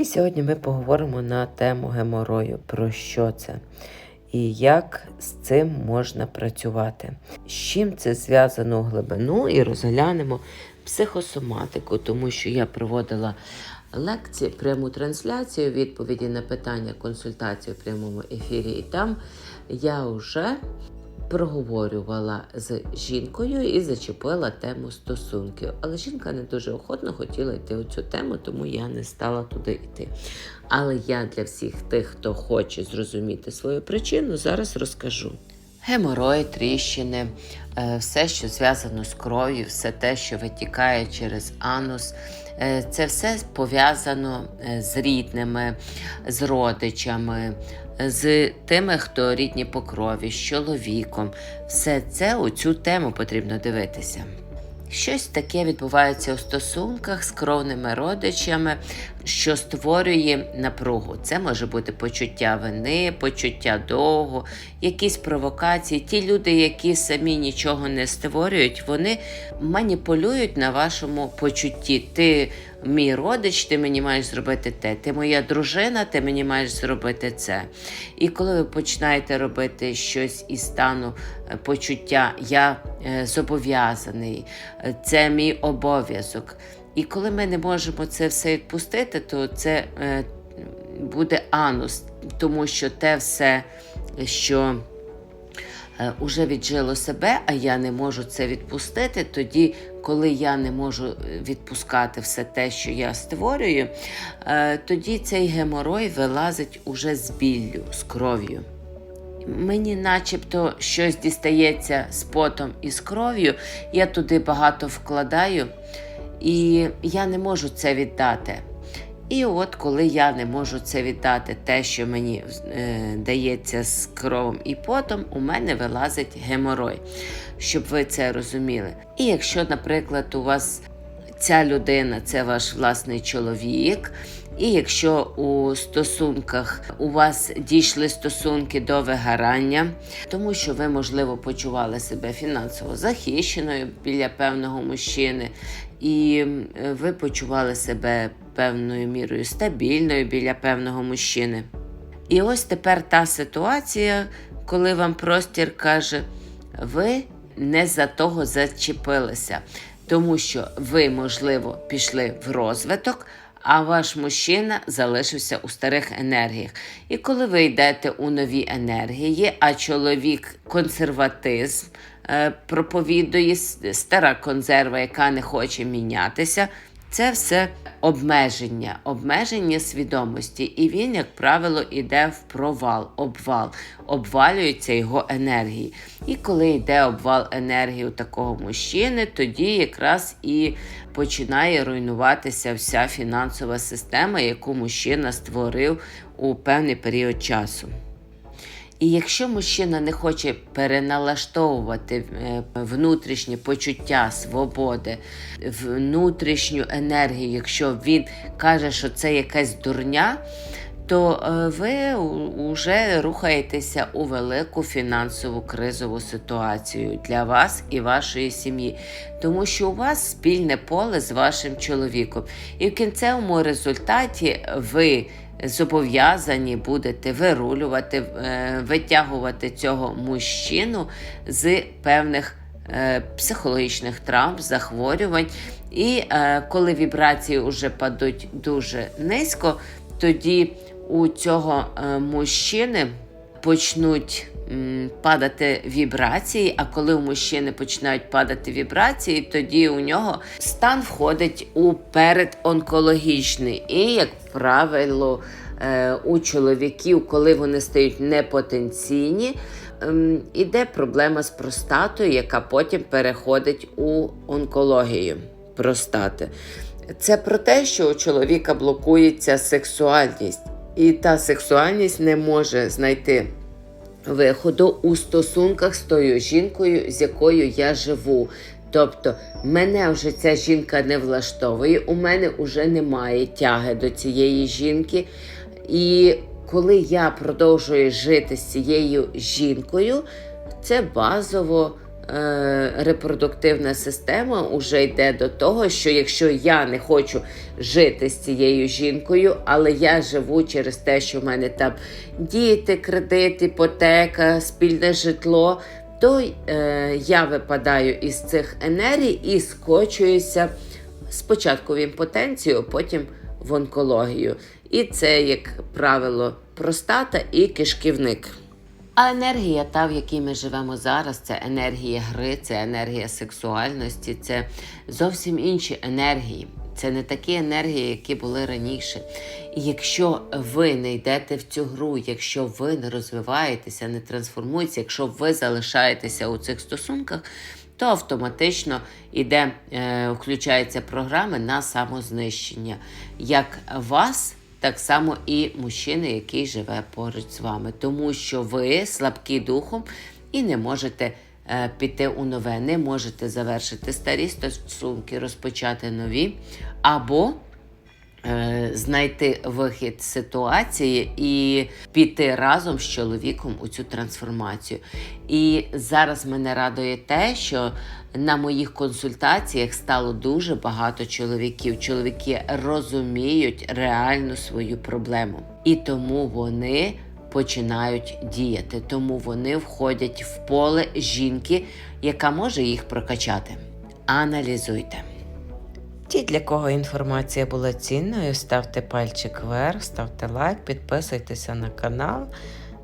І сьогодні ми поговоримо на тему геморою. Про що це і як з цим можна працювати. З чим це зв'язано в глибину і розглянемо психосоматику, тому що я проводила лекції, пряму трансляцію, відповіді на питання, консультацію в прямому ефірі. І там я вже проговорювала з жінкою і зачепила тему стосунків. Але жінка не дуже охотно хотіла йти у цю тему, тому я не стала туди йти. Але я для всіх тих, хто хоче зрозуміти свою причину, зараз розкажу. Геморої, тріщини, е, все, що зв'язано з кров'ю, все те, що витікає через анус, е, це все пов'язано е, з рідними, з родичами, з тими, хто рідні по крові, з чоловіком. Все це у цю тему потрібно дивитися. Щось таке відбувається у стосунках з кровними родичами, що створює напругу. Це може бути почуття вини, почуття довгу, якісь провокації. Ті люди, які самі нічого не створюють, вони маніпулюють на вашому почутті. Ти мій родич, ти мені маєш зробити те. Ти моя дружина, ти мені маєш зробити це. І коли ви починаєте робити щось із стану е, почуття, я е, зобов'язаний, е, це мій обов'язок. І коли ми не можемо це все відпустити, то це буде анус, тому що те все, що уже віджило себе, а я не можу це відпустити, тоді, коли я не можу е, відпускати все те, що я створюю, е, тоді цей геморой вилазить уже з біллю, з кров'ю. Мені начебто щось дістається з потом і з кров'ю, я туди багато вкладаю, і я не можу це віддати. І от коли я не можу це віддати, те, що мені е, дається з кровом і потом, у мене вилазить геморой, щоб ви це розуміли. І якщо, наприклад, у вас ця людина це ваш власний чоловік, і якщо у стосунках у вас дійшли стосунки до вигорання, тому що ви, можливо, почували себе фінансово захищеною біля певного мужчини, і ви почували себе певною мірою стабільною біля певного мужчини. І ось тепер та ситуація, коли вам простір каже, ви не за того зачепилися, тому що ви, можливо, пішли в розвиток, а ваш мужчина залишився у старих енергіях. І коли ви йдете у нові енергії, а чоловік консерватизм е, проповідує стара консерва, яка не хоче мінятися. Це все обмеження, обмеження свідомості, і він, як правило, йде в провал, обвал, обвалюються його енергії. І коли йде обвал енергії у такого мужчини, тоді якраз і починає руйнуватися вся фінансова система, яку мужчина створив у певний період часу. І якщо мужчина не хоче переналаштовувати е, внутрішнє почуття свободи, внутрішню енергію, якщо він каже, що це якась дурня, то е, ви вже рухаєтеся у велику фінансову кризову ситуацію для вас і вашої сім'ї, тому що у вас спільне поле з вашим чоловіком. І в кінцевому результаті ви зобов'язані будете вирулювати, е, витягувати цього мужчину з певних е, психологічних травм, захворювань. І е, коли вібрації вже падуть дуже низько, тоді у цього мужчини почнуть м, падати вібрації. А коли у мужчини починають падати вібрації, тоді у нього стан входить у передонкологічний. І, як правило, е, у чоловіків, коли вони стають непотенційні, ем, іде проблема з простатою, яка потім переходить у онкологію простати. Це про те, що у чоловіка блокується сексуальність, і та сексуальність не може знайти виходу у стосунках з тою жінкою, з якою я живу. Тобто мене вже ця жінка не влаштовує, у мене вже немає тяги до цієї жінки. І коли я продовжую жити з цією жінкою, це базово репродуктивна система вже йде до того, що якщо я не хочу жити з цією жінкою, але я живу через те, що в мене там діти, кредит, іпотека, спільне житло, то е, я випадаю із цих енергій і скочуюся спочатку в імпотенцію, потім в онкологію. І це, як правило, простата і кишківник. А енергія, та в якій ми живемо зараз, це енергія гри, це енергія сексуальності, це зовсім інші енергії. Це не такі енергії, які були раніше. І якщо ви не йдете в цю гру, якщо ви не розвиваєтеся, не трансформуєтеся, якщо ви залишаєтеся у цих стосунках, то автоматично іде, е, включаються програми на самознищення. Як вас, так само і мужчини, який живе поруч з вами, тому що ви слабкі духом і не можете е, піти у нове, не можете завершити старі стосунки, розпочати нові, або знайти вихід ситуації і піти разом з чоловіком у цю трансформацію. І зараз мене радує те, що на моїх консультаціях стало дуже багато чоловіків. Чоловіки розуміють реальну свою проблему, і тому вони починають діяти. Тому вони входять в поле жінки, яка може їх прокачати. Аналізуйте. Ті, для кого інформація була цінною, ставте пальчик вверх, ставте лайк, підписуйтеся на канал,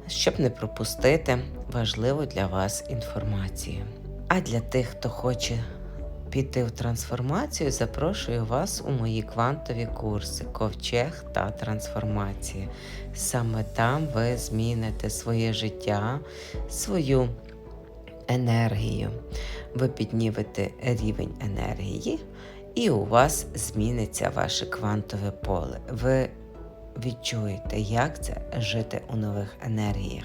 щоб не пропустити важливу для вас інформацію. А для тих, хто хоче піти в трансформацію, запрошую вас у мої квантові курси Ковчег та трансформація. Саме там ви зміните своє життя, свою енергію. Ви піднімете рівень енергії, і у вас зміниться ваше квантове поле. Ви відчуєте, як це жити у нових енергіях.